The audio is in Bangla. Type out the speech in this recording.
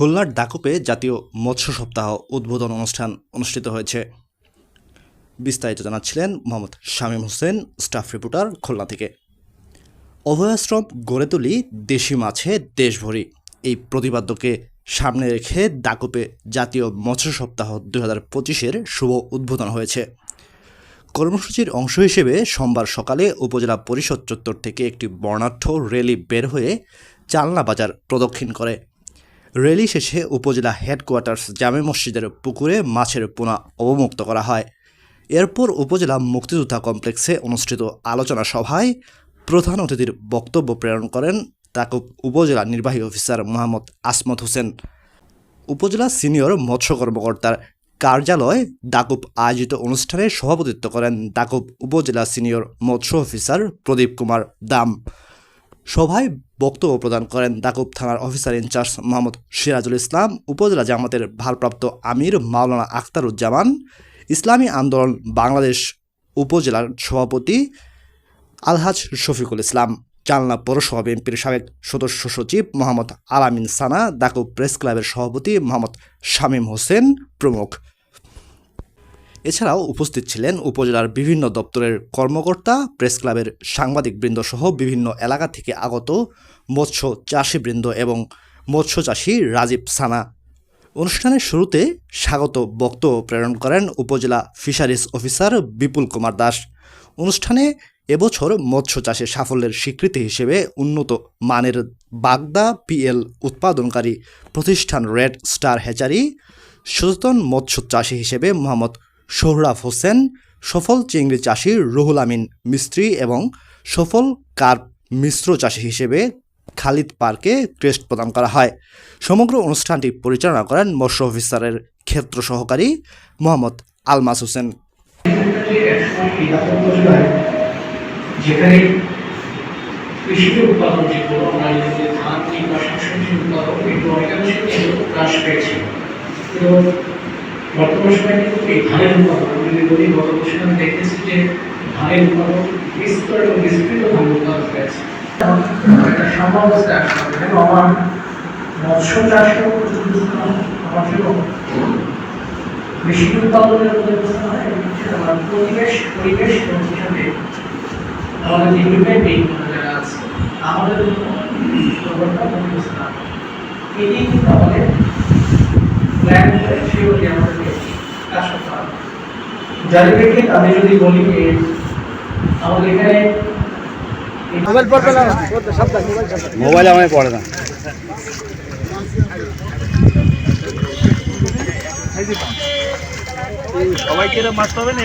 খুলনার ডাকুপে জাতীয় মৎস্য সপ্তাহ উদ্বোধন অনুষ্ঠান অনুষ্ঠিত হয়েছে। বিস্তারিত জানাচ্ছিলেন মোহাম্মদ শামীম হোসেন, স্টাফ রিপোর্টার খুলনা থেকে। অভয়াশ্রম গড়ে তুলি দেশি মাছে দেশভরি। এই প্রতিপাদ্যকে সামনে রেখে ডাকুপে জাতীয় মৎস্য সপ্তাহ দুই হাজার পঁচিশের শুভ উদ্বোধন হয়েছে। কর্মসূচির অংশ হিসেবে সোমবার সকালে উপজেলা পরিষদ চত্বর থেকে একটি বর্ণাঢ্য র্যালি বের হয়ে চালনা বাজার প্রদক্ষিণ করে। র্যালি শেষে উপজেলা হেডকোয়ার্টার্স জামে মসজিদের পুকুরে মাছের পোনা অবমুক্ত করা হয়। এরপর উপজেলা মুক্তিযোদ্ধা কমপ্লেক্সে অনুষ্ঠিত আলোচনা সভায় প্রধান অতিথির বক্তব্য প্রেরণ করেন তাকুব উপজেলা নির্বাহী অফিসার মোহাম্মদ আসমত হোসেন। উপজেলা সিনিয়র মৎস্য কর্মকর্তার কার্যালয় ডাকুব আয়োজিত অনুষ্ঠানে সভাপতিত্ব করেন ডাকুব উপজেলা সিনিয়র মৎস্য অফিসার প্রদীপ কুমার দাম। সভায় বক্তব্য প্রদান করেন দাকুব থানার officer in charge Mohammad Sirajul Islam, upazila জামাতের ভারপ্রাপ্ত আমির মাওলানা আখতারুজ্জামান, ইসলামী আন্দোলন বাংলাদেশ উপজেলার সভাপতি আলহাজ শফিকুল ইসলাম, জালনা পৌরসভা বিএনপির সাবেক সদস্য সচিব মোহাম্মদ আলামিন সানা, দাকুব প্রেস ক্লাবের সভাপতি মোহাম্মদ শামীম হোসেন প্রমুখ। এছাড়াও উপস্থিত ছিলেন উপজেলার বিভিন্ন দপ্তরের কর্মকর্তা, প্রেস ক্লাবের সাংবাদিকবৃন্দ সহ বিভিন্ন এলাকা থেকে আগত মৎস্য চাষিবৃন্দ এবং মৎস্য চাষী রাজীব সানা। অনুষ্ঠানের শুরুতে স্বাগত বক্তব্য প্রেরণ করেন উপজেলা ফিশারিজ অফিসার বিপুল কুমার দাস। অনুষ্ঠানে এবছর মৎস্য চাষে সাফল্যের স্বীকৃতি হিসেবে উন্নত মানের বাগদা পিএল উৎপাদনকারী প্রতিষ্ঠান রেড স্টার হ্যাচারি সচেতন মৎস্য চাষী হিসেবে মোহাম্মদ সোহরাব হোসেন, সফল চিংড়ি চাষি রুহুল আমিন মিস্ত্রি এবং সফল কার্প মিশ্র চাষী হিসেবে খালিদ পার্কে ক্রেস্ট প্রদান করা হয়। সমগ্র অনুষ্ঠানটি পরিচালনা করেন মৎস্য অফিসারের ক্ষেত্র সহকারী মোহাম্মদ আলমাস হোসেন। যেখানে উৎপাদন ধান কিংবা শাকসবজি উৎপাদন হ্রাস পেয়েছে। এবং বর্তমান সময়ে কিন্তু এই ধানের উৎপাদন যদি যে ধানের উৎপাদন বিস্তর বিস্তৃত ধান উৎপাদন হয়েছে। একটা এবং আমার মৎস্য চাষেও আমার জন্য। কৃষি উৎপাদনের পরিবেশ পরিবেশ এবং সাথে আমাদের ইভেন্টিং যারা আছে, আমাদের জন্য এটি কিন্তু আমাদের প্ল্যান করে, সেগুলি হবে যার আমি যদি বলি আমাদের এখানে মোবাইল পড়বে না আমায় পড়ে না। সবাইকে মাছ হবে এরকম